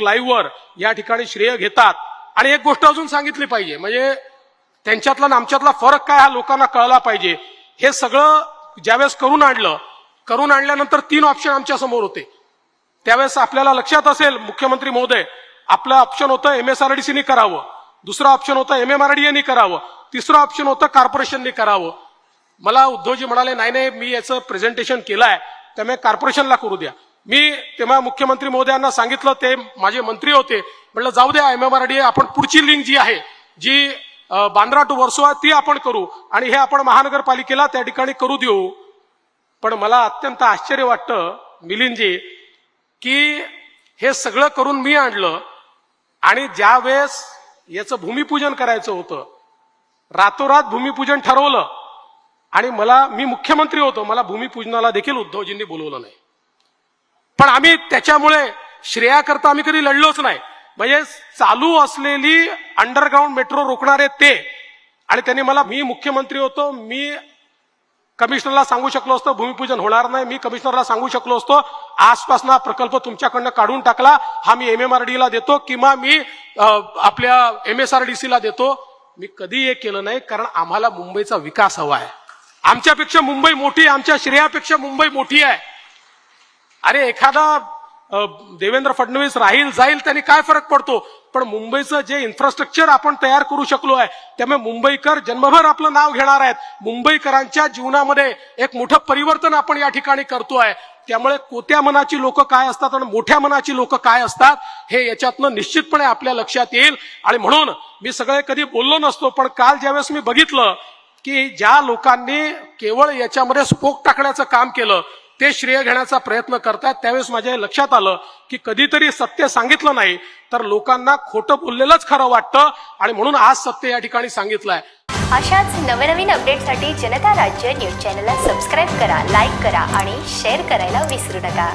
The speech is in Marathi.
फेसबुक लाईव्हवर या ठिकाणी श्रेय घेतात. आणि एक गोष्ट अजून सांगितली पाहिजे म्हणजे त्यांच्यातला आणि आमच्यातला फरक काय हा लोकांना कळला पाहिजे. हे सगळं ज्यावेळेस करून आणलं करून आणल्यानंतर तीन ऑप्शन आमच्यासमोर होते. त्यावेळेस आपल्याला लक्षात असेल मुख्यमंत्री महोदय आपलं ऑप्शन होतं एमएसआरडीसीनी करावं. दुसरं ऑप्शन होतं एम एम आर डी एनी करावं. तिसरं ऑप्शन होतं कॉर्पोरेशननी करावं. मला उद्धवजी म्हणाले नाही नाही मी याचं प्रेझेंटेशन केलंय त्यामुळे कॉर्पोरेशनला करू द्या. मी तेव्हा मुख्यमंत्री महोदयांना सांगितलं ते माझे मंत्री होते. म्हटलं जाऊ द्या एम एम आर डी आपण पुढची लिंक जी आहे जी बांद्रा टू वर्सोवा ती आपण करू आणि हे आपण महानगरपालिकेला त्या ठिकाणी करू देऊ. पण मला अत्यंत आश्चर्य वाटतं मिलिंदजी की हे सगळं करून मी आणलं आणि ज्या वेळेस याचं भूमिपूजन करायचं होतं रातोरात भूमिपूजन ठरवलं आणि मला मी मुख्यमंत्री होतो मला भूमिपूजनाला देखील उद्धवजींनी बोलवलं नाही. पण आम्ही त्याच्यामुळे श्रेयाकरता आम्ही कधी लढलोच नाही. म्हणजे चालू असलेली अंडरग्राऊंड मेट्रो रोखणारे ते आणि त्यांनी मला मी मुख्यमंत्री होतो मी कमिशनरला सांगू शकलो असतो भूमिपूजन होणार नाही मी कमिशनरला सांगू शकलो असतो. आसपासना प्रकल्प तुमच्याकडनं काढून टाकला हा मी एम एम आर डीला देतो किंवा मी आपल्या एम एस आर डी सीला देतो. मी कधी हे केलं नाही कारण आम्हाला मुंबईचा विकास हवा आहे. आमच्यापेक्षा मुंबई मोठी आहे आमच्या श्रेयापेक्षा मुंबई मोठी आहे. अरे एखादा देवेंद्र फडणवीस राहील जाईल त्यांनी काय फरक पडतो? पण मुंबईचं जे इन्फ्रास्ट्रक्चर आपण तयार करू शकलो आहे त्यामुळे मुंबईकर जन्मभर आपलं नाव घेणार आहेत. मुंबईकरांच्या जीवनामध्ये एक मोठं परिवर्तन आपण या ठिकाणी करतो आहे. त्यामुळे कोत्या मनाची लोक काय असतात आणि मोठ्या मनाची लोक काय असतात हे याच्यातनं निश्चितपणे आपल्या लक्षात येईल. आणि म्हणून मी सगळे कधी बोललो नसतो पण काल ज्यावेळेस मी बघितलं की ज्या लोकांनी केवळ याच्यामध्ये स्पोक टाकण्याचं काम केलं ते श्रेय घेण्याचा प्रयत्न करतात. त्यावेळेस माझ्या लक्षात आलं की कधीतरी सत्य सांगितलं नाही तर लोकांना खोटं बोललेलंच खरं वाटतं आणि म्हणून आज सत्य या ठिकाणी सांगितलंय. अशाच नवनवीन अपडेटसाठी जनता राज्य न्यूज चॅनलला सबस्क्राईब करा लाईक करा आणि शेअर करायला विसरू नका.